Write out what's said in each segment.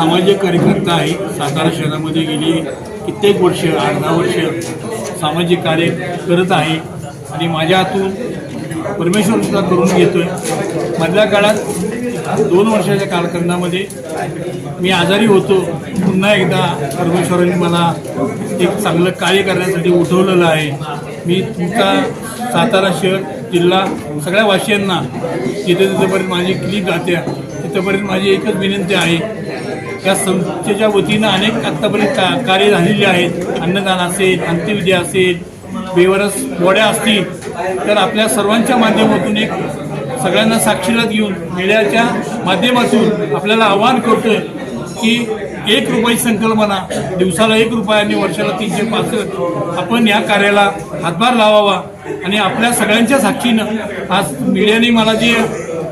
सामाजिक कार्यकर्ता आहे सातारा शहरामध्ये गेली कित्येक वर्ष आठ दहा वर्ष सामाजिक कार्य करत आहे. आणि माझ्या हातून परमेश्वर सुद्धा करून घेतोय. मधल्या काळात दोन वर्षाच्या कालखंडामध्ये मी आजारी होतो. पुन्हा एकदा परमेश्वरांनी मला एक चांगलं कार्य करण्यासाठी उठवलेलं आहे. मी तुमचा सातारा शहर जिल्हा सगळ्या वासियांना जिथे तिथेपर्यंत माझी क्लिप जाते तिथंपर्यंत माझी एकच विनंती आहे. या संस्थेच्या वतीनं अनेक आत्तापर्यंत का कार्य झालेली आहेत. अन्नदान असेल अंत्यविधी असेल बेवरस वड्या असतील तर आपल्या सर्वांच्या माध्यमातून एक सगळ्यांना साक्षीला घेऊन मीडियाच्या माध्यमातून आपल्याला आवाहन करतोय की एक रुपयाची संकल्पना दिवसाला एक रुपया आणि वर्षाला तीनशे पासष्ट आपण या कार्याला हातभार लावावा आणि आपल्या सगळ्यांच्या साक्षीनं आज मीडियाने मला जे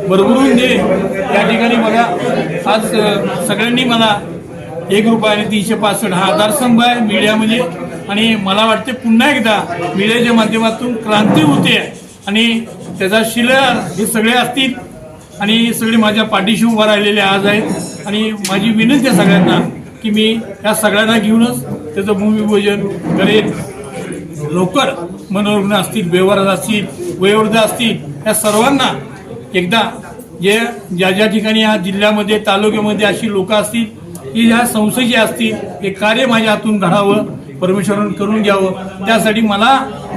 भरभरून दे या ठिकाणी मला आज सगळ्यांनी मला एक रुपया आणि तीनशे पासष्ट हा आधारस्तंभ आहे मीडियामध्ये. आणि मला वाटते पुन्हा एकदा मीडियाच्या माध्यमातून क्रांती होते आणि त्याचा शिलर हे सगळे असतील. आणि सगळे माझ्या पाठीशी उभा राहिलेले आज आहेत. आणि माझी विनंती आहे सगळ्यांना की मी या सगळ्यांना घेऊनच त्याचं भूमिपूजन करेन. लवकर मनोरुग्ण असतील बेवारस असतील वयोवृद्ध असतील या सर्वांना एकदा जे ज्या ज्या ठिकाणी या जिल्ह्यामध्ये तालुक्यामध्ये अशी लोक असतील की ह्या संस्थेची असतील हे कार्य माझ्या हातून घडावं परमेश्वरानं करून घ्यावं. त्यासाठी मला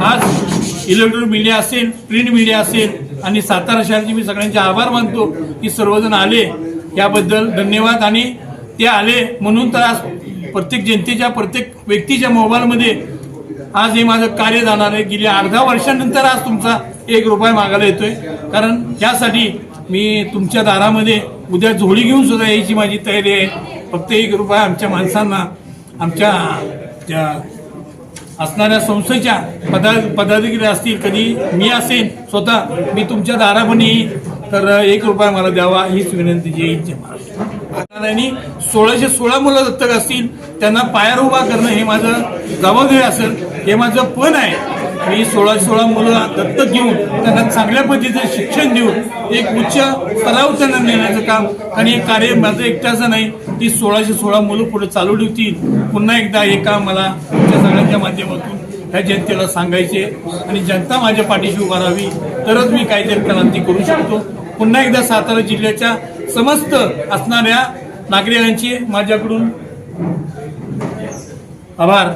आज इलेक्ट्रॉनिक मीडिया असेल प्रिंट मीडिया असेल आणि सातारा शहराचे मी सगळ्यांचे आभार मानतो की सर्वजण आले. याबद्दल धन्यवाद. आणि ते आले म्हणून तर आज प्रत्येक जनतेच्या प्रत्येक व्यक्तीच्या मोबाईलमध्ये आज हे माझं कार्य जाणार आहे. गेल्या अर्धा वर्षानंतर आज तुमचा एक रुपया मागायला येतोय. कारण त्यासाठी मी तुमच्या दारामध्ये उद्या झोळी घेऊन सुद्धा यायची माझी तयारी आहे. फक्त एक रुपया आमच्या माणसांना आमच्या त्या असणाऱ्या संस्थेच्या पदा पदाधिकारी असतील कधी मी असेल स्वतः मी तुमच्या दारापणी येईन. तर एक रुपया मला द्यावा हीच विनंती जी येईल महाराष्ट्र. आणि सोळाशे सोळा मुलं दत्तक असतील त्यांना पायार उभा करणं हे माझं जबाबदारी असेल हे माझं पण आहे. मी सोळा सोळा मुलं दत्तक घेऊन त्यांना चांगल्या पद्धतीचं शिक्षण देऊन एक उच्च स्तरावर त्यांना नेण्याचं काम आणि हे कार्य माझं एकट्याचं नाही ती सोळाशे सोळा मुलं पुढे चालू ठेवतील. पुन्हा एकदा हे काम मला तुमच्या सगळ्यांच्या माध्यमातून ह्या जनतेला सांगायचे आणि जनता माझ्या पाठीशी उभा राहावी तरच मी काहीतरी क्रांती करू शकतो. पुन्हा एकदा सातारा जिल्ह्याच्या समस्त असणाऱ्या नागरिकांची माझ्याकडून आभार.